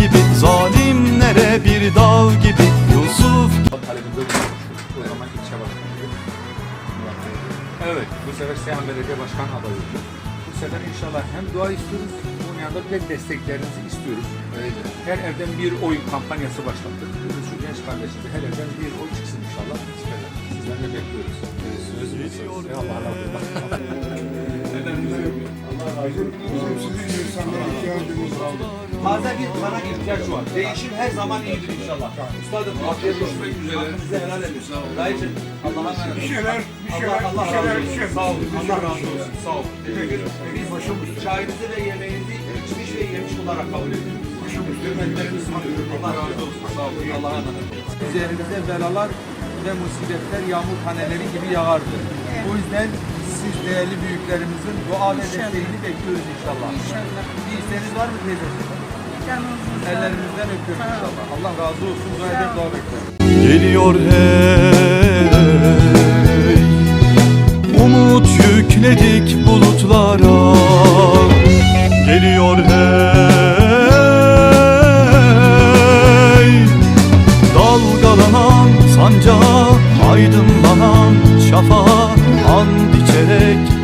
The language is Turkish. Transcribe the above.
gibi Zalimlere bir dal gibi Yusuf talebinde bulunmuştuk. O zaman ilçe başkanıydı. Evet, bu sefer Seyhan Belediye Başkan adayıydı. Bu sefer inşallah hem dua istiyoruz, bunun yanında bir de desteklerinizi istiyoruz. Her evden bir oy kampanyası başlattık. Biz şu genç kardeşimize her evden bir oy çıksın inşallah. Sizden de bekliyoruz. Söz veriyoruz. Allah razı olsun. Bizim sizin insanlara ihtiyacımız var. Taze bir kana ihtiyaç var. Değişim her zaman iyidir inşallah. Üstadım afiyet olsun. Hakkınızı helal edin. Dayıcım Allah'a emanet Bir olun. şeyler, bir Allah, şeyler, Allah bir razı şeyler, olsun. bir şeyler. Sağ olun. Allah razı olsun. Sağ olun. Biz çayınızı ve yemeğinizi içmiş ve yemiş olarak kabul ediyoruz. Hürmetlerimizi sunuyoruz. Allah razı olsun. Sağ olun. Allah'a emanet olun. Üzerimize belalar ve musibetler yağmur taneleri gibi yağardı. O yüzden siz değerli büyüklerimizin dua ve desteğini bekliyoruz inşallah. İnşallah. Bir isteğiniz var mı teyzeciğim? Ellerinizden öpüyorum inşallah. Allah razı olsun. Dua dua beklerim. Geliyor hey Umut yükledik bulutlara Geliyor hey Dalgalanan sancağa Aydınlanan şafağa And içerek